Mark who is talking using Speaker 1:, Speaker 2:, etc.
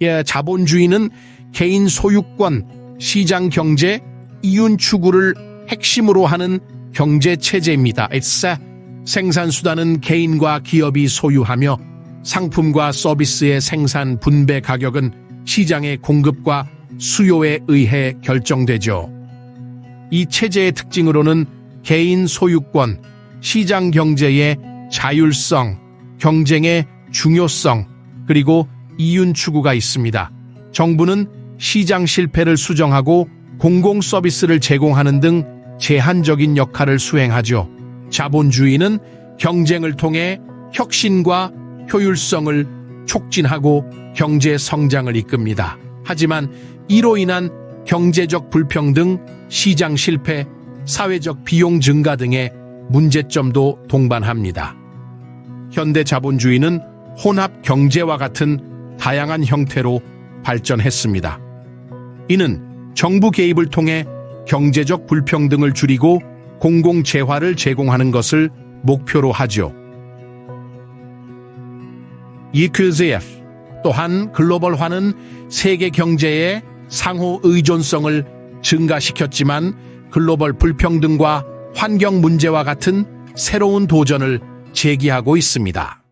Speaker 1: 예, 자본주의는 개인 소유권, 시장 경제, 이윤 추구를 핵심으로 하는 경제 체제입니다. A 생산 수단은 개인과 기업이 소유하며 상품과 서비스의 생산 분배 가격은 시장의 공급과 수요에 의해 결정되죠. 이 체제의 특징으로는 개인 소유권, 시장 경제의 자율성, 경쟁의 중요성, 그리고 이윤 추구가 있습니다. 정부는 시장 실패를 수정하고 공공 서비스를 제공하는 등 제한적인 역할을 수행하죠. 자본주의는 경쟁을 통해 혁신과 효율성을 촉진하고 경제 성장을 이끕니다. 하지만 이로 인한 경제적 불평등, 시장 실패, 사회적 비용 증가 등의 문제점도 동반합니다. 현대 자본주의는 혼합 경제와 같은 다양한 형태로 발전했습니다. 이는 정부 개입을 통해 경제적 불평등을 줄이고 공공 재화를 제공하는 것을 목표로 하죠. EQZF 또한 글로벌화는 세계 경제의 상호 의존성을 증가시켰지만 글로벌 불평등과 환경 문제와 같은 새로운 도전을 제기하고 있습니다.